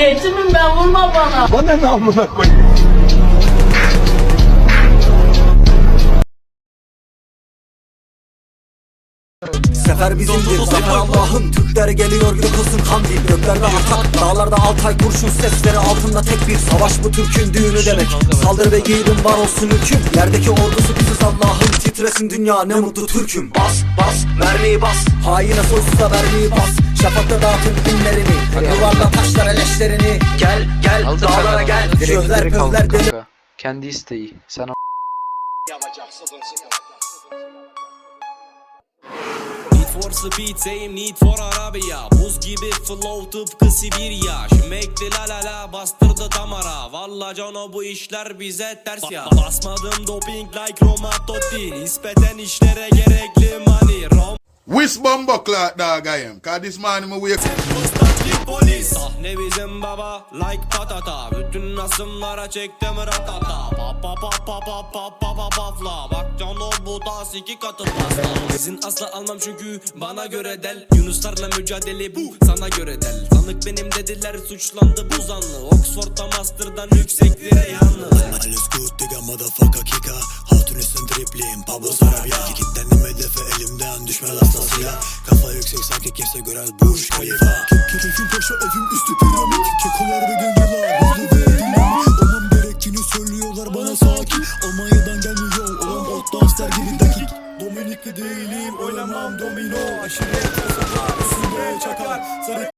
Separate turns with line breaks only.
Yetimim ben vurma bana.
Bana ne amına koy.
Sefer bizimdir, zafer Allah'ın Türkler geliyor Gökos'un kandil Göklerde atak, dağlarda altay kurşun sesleri altında tek bir Savaş bu Türk'ün düğünü demek. Saldır ve giydin var olsun hüküm. Yerdeki ordusu biziz Allah'ın Titresin dünya. Ne mutlu Türk'üm. Bas bas mermiyi bas. Haine soysuza vermeyi bas. Şafakta dağıtın ünlerini Duvarda leşlerini Gel gel
Aldı
dağlara gel.
Direkt
Şöhler
direkt
pöhler deli.
Kendi isteği. Sen
Need for speed same need for Arabia. Buz gibi flow tıpkı Sibirya. Şimekli la la la bastırdı damara. Valla cano bu işler bize ters ya. Basmadım doping like Roma Totti. Nispeten işlere gerekli
Whisk bumbo clock dog I am. Cause this my way.
Statlik polis Sahne bizim baba like patata. Bütün asımlara çektim ratata. Pa pa pa pa pa pa pa pa pafla. Bak cano bu tas iki katı pasta. Sizin asla almam çünkü bana göre del. Yunuslarla mücadele bu sana göre del. Sanık benim dediler suçlandı bu zanlı. Oxford'da master'dan yüksekli reyhanlı
dribbling Pablo Sarabia. Kilitlendim hedefe elimden düşmez hastasıyla. Kafa yüksek sanki kimse görmez Burj Khalifa. Keyfim paşa evim üstü piramit? Kekolar ve gönüller. Hızlı ve dinamik. Olmam gerektiğini söylüyorlar bana sakin. Almanya'dan gelmiyor olan ot danslar gibi dakik. Dominikli değilim oynamam domino. Aşiret kasalar üstünde çakar. Sarı